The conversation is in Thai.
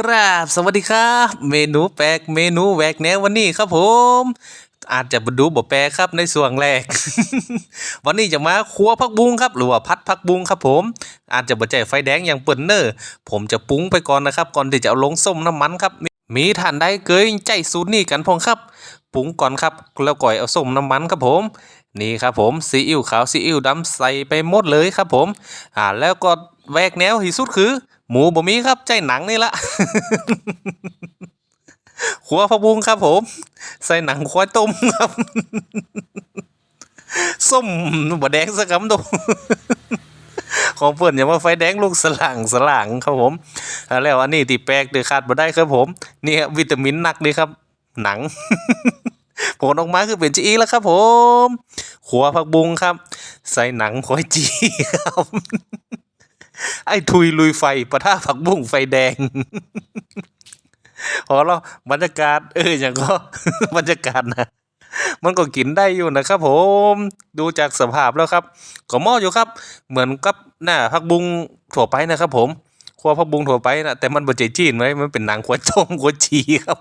กราบสวัสดีครับ เมนูแปลกเมนูแหวกแนววันนี้ครับผม อาจจะดูบ่แปลกครับในส่วนแรก วันนี้จะมาครัวผักบุ้งครับ หรือว่าพัดผักบุ้งครับผม อาจจะบ่ใจไฟแดงอย่างเปิ่นเนอร์ผมจะปรุงไปก่อนนะครับ ก่อนที่จะเอาลงส้มน้ำมันครับ มีท่านใดเกยใจสูตรนี้กันพงครับปรุงก่อนครับ แล้วก่อยเอาส้มน้ำมันครับผมนี่ครับผมซีอิ๊วขาวซีอิ๊วดำใส่ไปหมดเลยครับผมอ่าแล้วก็แหวกแนวที่สุดคือ หมูบ่มีครับใจหนังนี่ละขัวผักบุ้งครับผม ใส่หนังควายต้มครับ ส้มบะแดงสักคำดูของเพื่อนอย่ามาไฟแดงลูกสล่างสล่างครับผมอ่าแล้วอันนี้ที่แปลกเดือขาดมาได้ครับผมนี่วิตามินหนักเลยครับ หนังผลออกมาคือเป็นจีอีแล้วครับผมขัวผักบุงครับ ใส่หนังควายจีครับ อ้ทุยลุยไฟปะท่าผักบุ้งไฟแดงพอแล้วบรรยากาศ เอออย่างก็บรรยากาศนะมันก็กินได้อยู่นะครับ ผมดูจากสภาพแล้วครับก็มาะอยู่ครับ เหมือนกับหน้าผักบุ้งถั่วไปนะครับ ผมครัวผักบุ้งถั่วไปนะแต่มันบะเจจีนไว้มันเป็นหนังควายต้มควายจีครับ